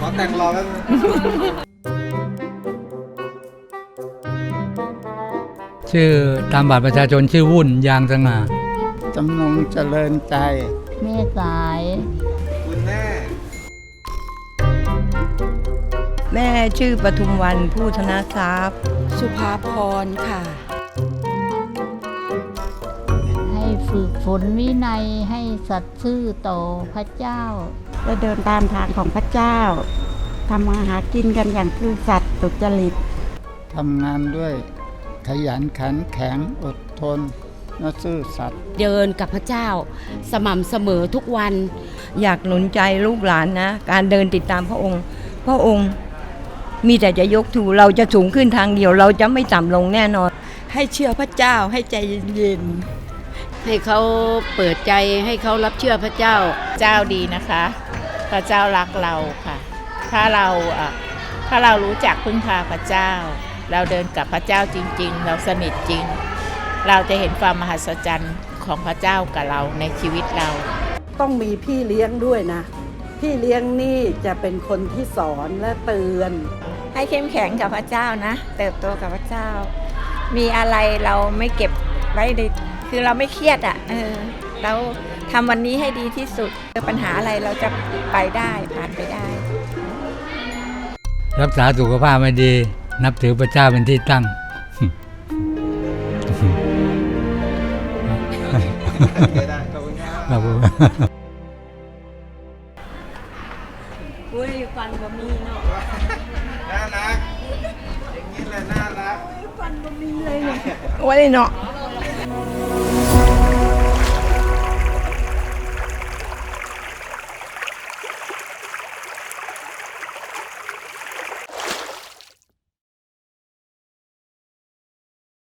ขอแต่งรอแล้วชื่อตามบัตรประชาชนชื่อวุ่นยางสง่าจำนงเจริญใจแม่สาย คุณแม่ แม่ชื่อปทุมวันผู้ธนาทรัพย์ สุภาพรค่ะให้ ฝึกฝนวินัยให้สัตย์ซื่อต่อพระเจ้าและเดินตามทางของพระเจ้าทำมาหากินกันอย่างซื่อสัตย์สุจริตทำงานด้วยขยันขันแข็งอดทนและซื่อสัตย์เดินกับพระเจ้า สม่ำเสมอทุกวัน อยากหนุนใจลูกหลานนะ การเดินติดตามพระองค์ พระองค์มีแต่จะยกถูเราจะสูงขึ้นทางเดียว เราจะไม่ต่ำลงแน่นอน ให้เชื่อพระเจ้าให้ใจเย็น ให้เขาเปิดใจให้เขารับเชื่อพระเจ้า เจ้าดีนะคะ พระเจ้ารักเราค่ะ ถ้าเราอะถ้าเรารู้จักพึ่งพาพระเจ้า เราเดินกับพระเจ้าจริง ๆ เราสนิทจริง เราจะเห็นความมหัศจรรย์ของพระเจ้ากับเราในชีวิตเรา ต้องมีพี่เลี้ยงด้วยนะ พี่เลี้ยงนี่จะเป็นคนที่สอนและเตือน ให้เข้มแข็งกับพระเจ้านะ เติบโตกับพระเจ้า มีอะไรเราไม่เก็บไว้ใน คือเราไม่เครียดอะ่ะเออเราทำวันนี้ให้ดีที่สุดเจอปัญหาอะไรเราจะไปได้ผ่านไปได้ รักษาสุขภาพไม่ดี นับถือพระเจ้าเป็นที่ตั้งได้ขอบคุณครับครับผมอุ้ยฟันบะมีเนาะน่ารักอย่างนี้แหละน่ารักโอ้ยเนาะ